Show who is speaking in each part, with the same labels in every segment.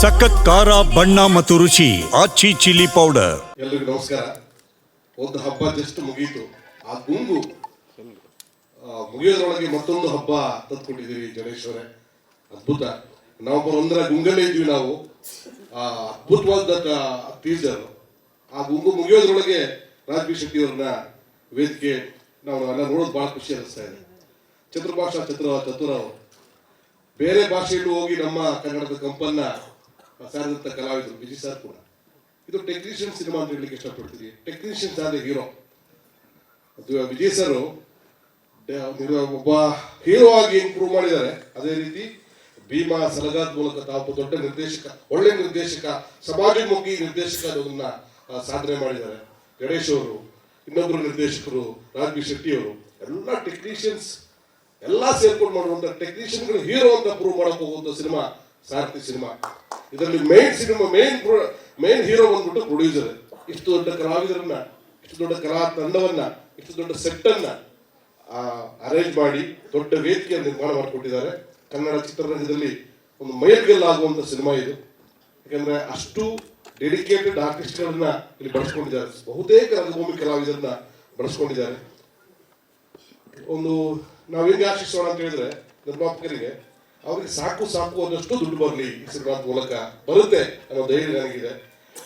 Speaker 1: ಸಖತ್ ಖಾರ, ಬಣ್ಣ ಮತ್ತು ರುಚಿ ಆಚಿ ಚಿಲ್ಲಿ ಪೌಡರ್
Speaker 2: ಎಲ್ಲರಿಗೂ ನಮಸ್ಕಾರ. ಒಂದು ಹಬ್ಬ ಜಸ್ಟ್ ಮುಗೀತು. ಆ ಗುಂಗು ಮುಗಿಯೋದ್ರೊಳಗೆ ಮತ್ತೊಂದು ಹಬ್ಬ ತಂದ್ಕೊಂಡಿದ್ದೀವಿ ಜನೇಶ್ವರೇ ಅದ್ಭುತ. ನವೆಂಬರ್ ಒಂದರ ಗುಂಗಲ್ಲೇ ಇದ್ವಿ ನಾವು. ಆ ಅದ್ಭುತವಾದ ಟೀಸರ್ ಆ ಗುಂಗು ಮುಗಿಯೋದ್ರೊಳಗೆ ರಾಜ್ಬಿ ಶೆಟ್ಟಿ ಅವ್ರನ್ನ ವೇದಿಕೆ ನಾವು ಎಲ್ಲ ನೋಡೋದು ಬಹಳ ಖುಷಿ ಅನಿಸ್ತಾ ಇದೆ. ಚತುರ್ಭಾಷಾ ಚತುರ ಚತುರ ಅವರು. ಬೇರೆ ಭಾಷೆಯಲ್ಲೂ ಹೋಗಿ ನಮ್ಮ ಕನ್ನಡದ ಕಂಪನ್ನ ಸಾರಿದಂಥ ಕಲಾವಿದರು ಬಿಜಿ ಸರ್ ಕೂಡ. ಇದು ಟೆಕ್ನಿಷಿಯನ್ ಸಿನಿಮಾ ಅಂತ ಹೇಳಲಿಕ್ಕೆ ಇಷ್ಟಪಡ್ತೀವಿ ಟೆಕ್ನಿಷಿಯನ್ಸ್ ಆದ ಹೀರೋ ಅದು ವಿಜಯ್ ಸರ್ ಒಬ್ಬ ಹೀರೋ ಆಗಿ ಇಂಪ್ರೂವ್ ಮಾಡಿದ್ದಾರೆ. ಅದೇ ರೀತಿ ಭೀಮಾ ಸಲಗಾದ್ ಮೂಲಕ ತಾವು ದೊಡ್ಡ ನಿರ್ದೇಶಕ ಒಳ್ಳೆ ನಿರ್ದೇಶಕ ಸಮಾಜಮುಖಿ ನಿರ್ದೇಶಕ ಅನ್ನೋದನ್ನ ಆ, ಸಾಧನೆ ಮಾಡಿದ್ದಾರೆ. ಗಣೇಶ್ ಅವರು ಇನ್ನೊಬ್ಬರು ನಿರ್ದೇಶಕರು ರಾಜ್ವಿ ಶೆಟ್ಟಿ ಅವರು ಎಲ್ಲ ಟೆಕ್ನಿಷಿಯನ್ಸ್ ಎಲ್ಲ ಸೇರ್ಕೊಂಡು ಮಾಡುವಂತ ಟೆಕ್ನಿಷಿಯನ್ಗಳು ಹೀರೋ ಅಂತ ಪ್ರೂವ್ ಮಾಡಕ್ ಹೋಗುವಂತ ಸಿನಿಮಾ ಸಾರಥಿ ಸಿನಿಮಾ. ಇದರಲ್ಲಿ main cinema main main hero ಬಂದ್ಬಿಟ್ಟು ಪ್ರೊಡ್ಯೂಸರ್ ಇಷ್ಟು ದೊಡ್ಡ ಕಲಾವಿದರನ್ನ, ಇಷ್ಟು ದೊಡ್ಡ ಕಲಾ ತಂಡವನ್ನ ಇಷ್ಟು ದೊಡ್ಡ ಸೆಟ್ ಅನ್ನ ಅರೇಂಜ್ ಮಾಡಿ ದೊಡ್ಡ ವೇದಿಕೆಯನ್ನು ನಿರ್ಮಾಣ ಮಾಡಿಕೊಟ್ಟಿದ್ದಾರೆ. ಕನ್ನಡ ಚಿತ್ರರಂಗದಲ್ಲಿ ಒಂದು ಮೈಲ್ಗಲ್ಲಾಗುವಂತ ಸಿನಿಮಾ ಇದು. ಯಾಕಂದ್ರೆ ಅಷ್ಟು ಡೆಡಿಕೇಟೆಡ್ ಆರ್ಟಿಸ್ಟ್ಗಳನ್ನ ಇಲ್ಲಿ ಬಳಸ್ಕೊಂಡಿದ್ದಾರೆ. ಬಹುತೇಕ ರಂಗಭೂಮಿ ಕಲಾವಿದರನ್ನ ಬಳಸ್ಕೊಂಡಿದ್ದಾರೆ. ಒಂದು, ನಾವು ಹೆಂಗೆ ಆಶಿಸೋಣ ಅಂತ ಹೇಳಿದ್ರೆ, ನಿರ್ಮಾಪಕರಿಗೆ ಅವ್ರಿಗೆ ಸಾಕು ಸಾಕು ಅನ್ನಷ್ಟು ದುಡ್ಡು ಬರಲಿ ಸಿನಿಮಾದ ಮೂಲಕ. ಬರುತ್ತೆ, ಅನ್ನೋ ಧೈರ್ಯ ನನಗಿದೆ.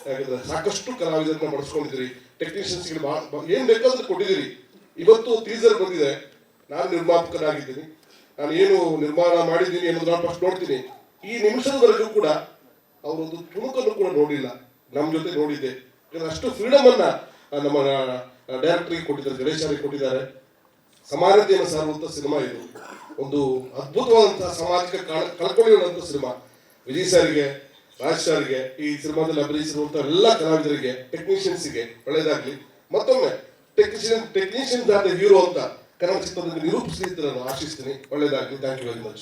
Speaker 2: ಯಾಕಂದ್ರೆ ಸಾಕಷ್ಟು ಕಲಾವಿದರನ್ನ ಬಳಸ್ಕೊಂಡಿದ್ದೀರಿ. ಟೆಕ್ನಿಷಿಯನ್ಸ್ಗೆ ಏನ್ ಬೇಕಾದ್ರೂ ಕೊಟ್ಟಿದ್ದೀರಿ. ಇವತ್ತು ಟೀಸರ್ ಬಂದಿದೆ. ನಾನು ನಿರ್ಮಾಪಕನಾಗಿದ್ದೀನಿ. ನಾನು ಏನು ನಿರ್ಮಾಣ ಮಾಡಿದ್ದೀನಿ ಅನ್ನೋದು ನಾನು ಫಸ್ಟ್ ನೋಡ್ತೀನಿ. ಈ ನಿಮಿಷದವರೆಗೂ ಕೂಡ ಅವರೊಂದು ತುಣುಕನ್ನು ಕೂಡ ನೋಡಿಲ್ಲ. ನಮ್ಮ ಜೊತೆ ನೋಡಿದ್ದೆ. ಅಷ್ಟು ಫ್ರೀಡಮ್ ಅನ್ನ ನಮ್ಮ ಡೈರೆಕ್ಟರ್ಗೆ ಕೊಟ್ಟಿದ್ದಾರೆ, ಗಣೇಶರಿಗೆ ಕೊಟ್ಟಿದ್ದಾರೆ. ಸಮಾನತೆಯನ್ನು ಸಾರುವಂತ ಸಿನಿಮಾ ಇದು. ಒಂದು ಅದ್ಭುತವಾದಂತಹ ಸಾಮಾಜಿಕ ಕಳ ಕಳ್ಕೊಂಡಿರುವಂತ ಸಿನಿಮಾ. ವಿಜಯ್ ಸರ್ಗೆ, ರಾಜ್ ಸರ್ಗೆ, ಈ ಸಿನಿಮಾದಲ್ಲಿ ಅಭಿನಯಿಸಿರುವಂತ ಎಲ್ಲ ಕಲಾವಿದರಿಗೆ, ಟೆಕ್ನಿಷಿಯನ್ಸ್ಗೆ ಒಳ್ಳೇದಾಗ್ಲಿ ಮತ್ತೊಮ್ಮೆ, ಟೆಕ್ನಿಷಿಯನ್ ಟೆಕ್ನಿಷಿಯನ್ ಆದ ಹೀರೋ ಅಂತ ಕನ್ನಡ ಚಿತ್ರದಲ್ಲಿ ನಿರೂಪಿಸಿದ್ದರನ್ನು ಆಶಿಸ್ತೀನಿ. ಒಳ್ಳೇದಾಗ್ಲಿ ಥ್ಯಾಂಕ್ ಯು ವೆರಿ ಮಚ್.